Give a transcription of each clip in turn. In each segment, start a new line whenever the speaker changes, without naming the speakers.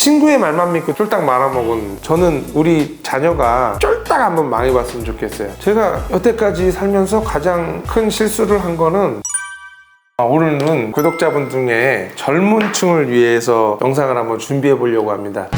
친구의 말만 믿고 쫄딱 말아먹은 저는 우리 자녀가 쫄딱 한번 망해봤으면 좋겠어요. 제가 여태까지 살면서 가장 큰 실수를 한 거는 아, 오늘은 구독자분 중에 젊은 층을 위해서 영상을 한번 준비해 보려고 합니다.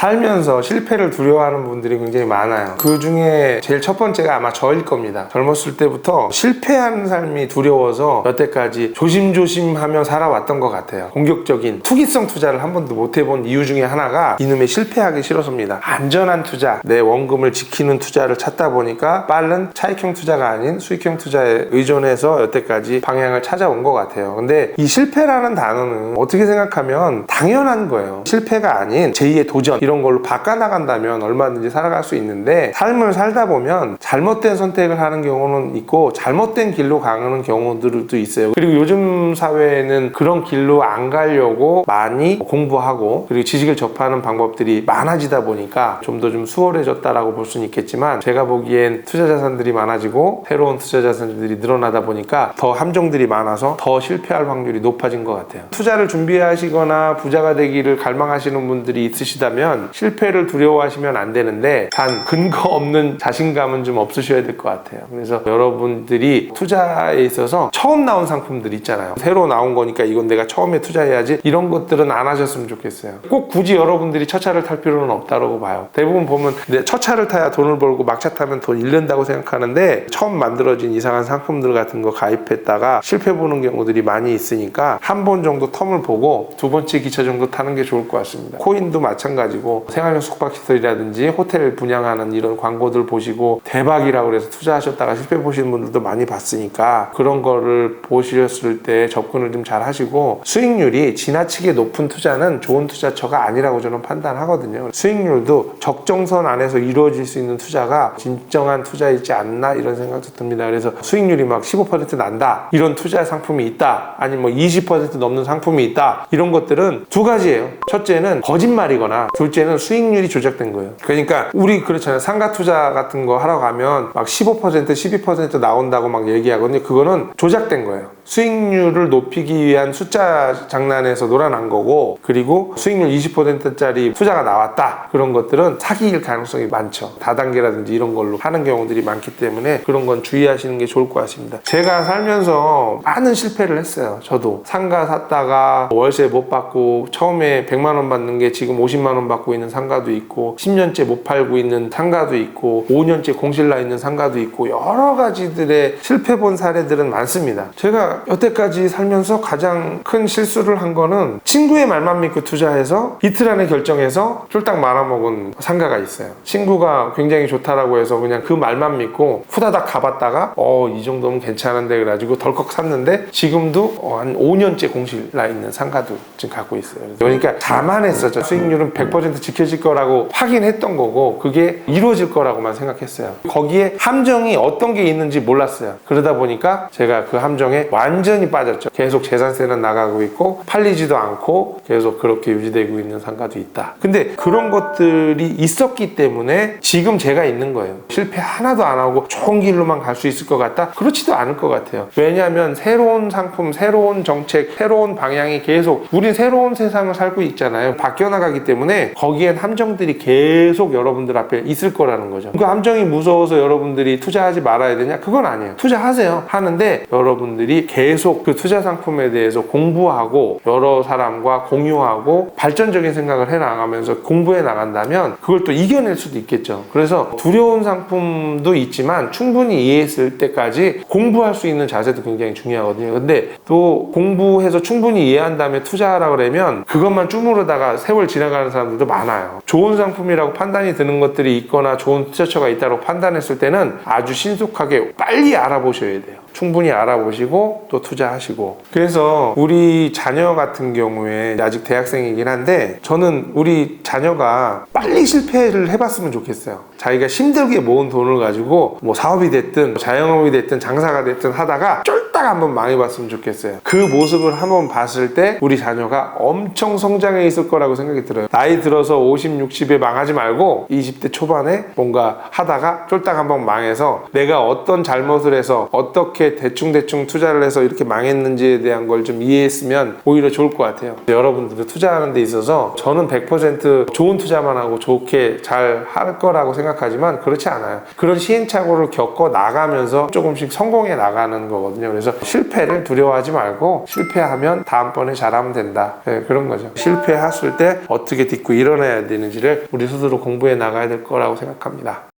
살면서 실패를 두려워하는 분들이 굉장히 많아요. 그 중에 제일 첫 번째가 아마 저일 겁니다. 젊었을 때부터 실패하는 삶이 두려워서 여태까지 조심조심하며 살아왔던 것 같아요. 공격적인 투기성 투자를 한 번도 못 해본 이유 중에 하나가 이놈의 실패하기 싫어서입니다. 안전한 투자, 내 원금을 지키는 투자를 찾다 보니까 빠른 차익형 투자가 아닌 수익형 투자에 의존해서 여태까지 방향을 찾아온 것 같아요. 근데 이 실패라는 단어는 어떻게 생각하면 당연한 거예요. 실패가 아닌 제2의 도전 이런 걸로 바꿔나간다면 얼마든지 살아갈 수 있는데 삶을 살다 보면 잘못된 선택을 하는 경우는 있고 잘못된 길로 가는 경우들도 있어요. 그리고 요즘 사회에는 그런 길로 안 가려고 많이 공부하고 그리고 지식을 접하는 방법들이 많아지다 보니까 좀 더좀 수월해졌다라고 볼 수는 있겠지만 제가 보기엔 투자 자산들이 많아지고 새로운 투자 자산들이 늘어나다 보니까 더 함정들이 많아서 더 실패할 확률이 높아진 것 같아요. 투자를 준비하시거나 부자가 되기를 갈망하시는 분들이 있으시다면 실패를 두려워하시면 안 되는데 단 근거 없는 자신감은 좀 없으셔야 될 것 같아요. 그래서 여러분들이 투자에 있어서 처음 나온 상품들 있잖아요. 새로 나온 거니까 이건 내가 처음에 투자해야지 이런 것들은 안 하셨으면 좋겠어요. 꼭 굳이 여러분들이 첫 차를 탈 필요는 없다고 봐요. 대부분 보면 내첫 차를 타야 돈을 벌고 막차 타면 돈 잃는다고 생각하는데 처음 만들어진 이상한 상품들 같은 거 가입했다가 실패 보는 경우들이 많이 있으니까 한 번 정도 텀을 보고 두 번째 기차 정도 타는 게 좋을 것 같습니다. 코인도 마찬가지고 생활형 숙박시설이라든지 호텔 분양하는 이런 광고들 보시고 대박이라고 그래서 투자하셨다가 실패 보시는 분들도 많이 봤으니까 그런 거를 보셨을 때 접근을 좀 잘 하시고 수익률이 지나치게 높은 투자는 좋은 투자처가 아니라고 저는 판단하거든요. 수익률도 적정선 안에서 이루어질 수 있는 투자가 진정한 투자이지 않나 이런 생각도 듭니다. 그래서 수익률이 막 15% 난다 이런 투자 상품이 있다 아니면 뭐20% 넘는 상품이 있다 이런 것들은 두 가지예요. 첫째는 거짓말이거나 둘째 는 수익률이 조작된 거예요. 그러니까 우리 그렇잖아요. 상가 투자 같은 거 하러 가면 막 15% 12% 나온다고 막 얘기하거든요. 그거는 조작된 거예요. 수익률을 높이기 위한 숫자 장난에서 놀아난 거고 그리고 수익률 20%짜리 투자가 나왔다. 그런 것들은 사기일 가능성이 많죠. 다단계라든지 이런 걸로 하는 경우들이 많기 때문에 그런 건 주의하시는 게 좋을 것 같습니다. 제가 살면서 많은 실패를 했어요 저도. 상가 샀다가 월세 못 받고 처음에 100만 원 받는 게 지금 50만 원 받고 있는 상가도 있고 10년째 못 팔고 있는 상가도 있고 5년째 공실 나 있는 상가도 있고 여러 가지들의 실패 본 사례들은 많습니다. 제가 여태까지 살면서 가장 큰 실수를 한 거는 친구의 말만 믿고 투자해서 이틀 안에 결정해서 쫄딱 말아먹은 상가가 있어요. 친구가 굉장히 좋다라고 해서 그냥 그 말만 믿고 후다닥 가봤다가 어 이 정도면 괜찮은데 그래가지고 덜컥 샀는데 지금도 어, 한 5년째 공실 나 있는 상가도 지금 갖고 있어요. 그러니까 자만했었죠. 수익률은 100% 지켜질 거라고 확인했던 거고 그게 이루어질 거라고만 생각했어요. 거기에 함정이 어떤 게 있는지 몰랐어요. 그러다 보니까 제가 그 함정에 완전히 빠졌죠. 계속 재산세는 나가고 있고 팔리지도 않고 계속 그렇게 유지되고 있는 상가도 있다. 근데 그런 것들이 있었기 때문에 지금 제가 있는 거예요. 실패 하나도 안 하고 좋은 길로만 갈 수 있을 것 같다? 그렇지도 않을 것 같아요. 왜냐하면 새로운 상품, 새로운 정책, 새로운 방향이 계속 우린 새로운 세상을 살고 있잖아요. 바뀌어 나가기 때문에 거기엔 함정들이 계속 여러분들 앞에 있을 거라는 거죠. 그 함정이 무서워서 여러분들이 투자하지 말아야 되냐? 그건 아니에요. 투자하세요. 하는데 여러분들이 계속 그 투자 상품에 대해서 공부하고 여러 사람 과 공유하고 발전적인 생각을 해 나가면서 공부해 나간다면 그걸 또 이겨낼 수도 있겠죠. 그래서 두려운 상품도 있지만 충분히 이해했을 때까지 공부할 수 있는 자세도 굉장히 중요하거든요. 근데 또 공부해서 충분히 이해한 다음에 투자하라 그러면 그것만 쭈무르다가 세월 지나가는 사람들도 많아요. 좋은 상품이라고 판단이 드는 것들이 있거나 좋은 투자처가 있다고 판단했을 때는 아주 신속하게 빨리 알아보셔야 돼요. 충분히 알아보시고 또 투자하시고 그래서 우리 자녀 같은 경우 에 아직 대학생이긴 한데 저는 우리 자녀가 빨리 실패를 해봤으면 좋겠어요. 자기가 힘들게 모은 돈을 가지고 뭐 사업이 됐든 자영업이 됐든 장사가 됐든 하다가 쫄 딱 한번 망해봤으면 좋겠어요. 그 모습을 한번 봤을 때 우리 자녀가 엄청 성장해 있을 거라고 생각이 들어요. 나이 들어서 50, 60에 망하지 말고 20대 초반에 뭔가 하다가 쫄딱 한번 망해서 내가 어떤 잘못을 해서 어떻게 대충대충 투자를 해서 이렇게 망했는지에 대한 걸 좀 이해했으면 오히려 좋을 것 같아요. 여러분들도 투자하는 데 있어서 저는 100% 좋은 투자만 하고 좋게 잘 할 거라고 생각하지만 그렇지 않아요. 그런 시행착오를 겪어 나가면서 조금씩 성공해 나가는 거거든요. 그래서 실패를 두려워하지 말고 실패하면 다음번에 잘하면 된다. 네, 그런 거죠. 실패했을 때 어떻게 딛고 일어나야 되는지를 우리 스스로 공부해 나가야 될 거라고 생각합니다.